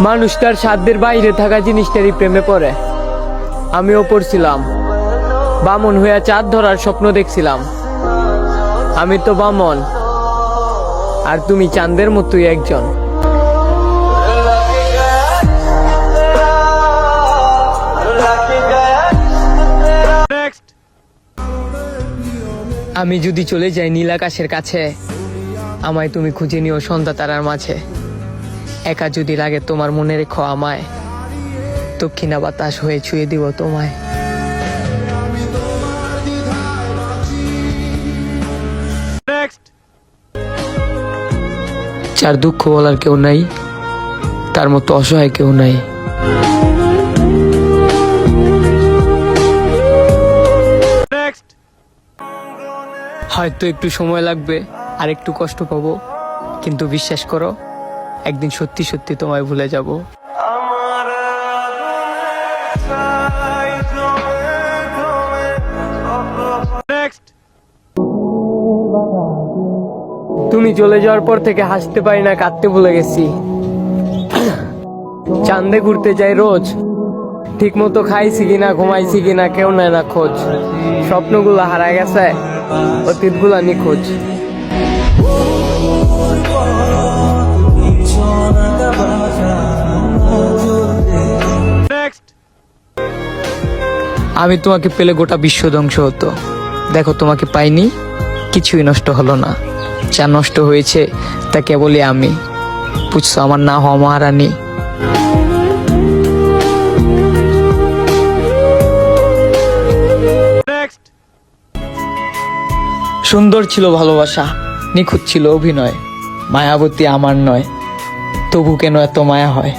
মানুষ তার সাধ্যের বাইরে থাকা জিনিসটারই প্রেমে পড়ে। আমিও পড়ছিলাম। বামন হইয়া চাঁদ ধরার স্বপ্ন দেখছিলাম। আমি তো বামন। আর তুমি চাঁদের মতোই একজন। আমি যদি চলে যাই নীল আকাশের কাছে, আমায় তুমি খুঁজে নিও সন্ধ্যা তারার মাঝে। একা যদি লাগে তোমার মনে রেখো আমায়। দক্ষিণা বাতাস হয়ে ছুঁয়ে দিব তোমায়। যার দুঃখ বলার কেউ নাই তার মতো অসহায় কেউ নাই। হয়তো একটু সময় লাগবে আর একটু কষ্ট পাবো কিন্তু বিশ্বাস করো একদিন সত্যি সত্যি তোমায় ভুলে যাব। তুমি চলে যাওয়ার পর থেকে হাসতে পারি না কাঁদতে ভুলে গেছি। চান্দে ঘুরতে যাই রোজ। ঠিক মতো খাইছি কিনা ঘুমাইছি কিনা কেউ নেয় না খোঁজ। স্বপ্নগুলো হারা গেছে অতীতগুলা নিখোঁজ। আমি তোমাকে পেলে গোটা বিশ্ব ধ্বংস হতো। দেখো, তোমাকে পাইনি, কিছুই নষ্ট হলো না। যা নষ্ট হয়েছে, তা কেবলই আমি। বুঝছ, আমার না হওয়া মহারানী। সুন্দর ছিল ভালোবাসা, নিখুঁত ছিল অভিনয়। মায়াবতী আমার নয়, তবু কেন এত মায়া হয়?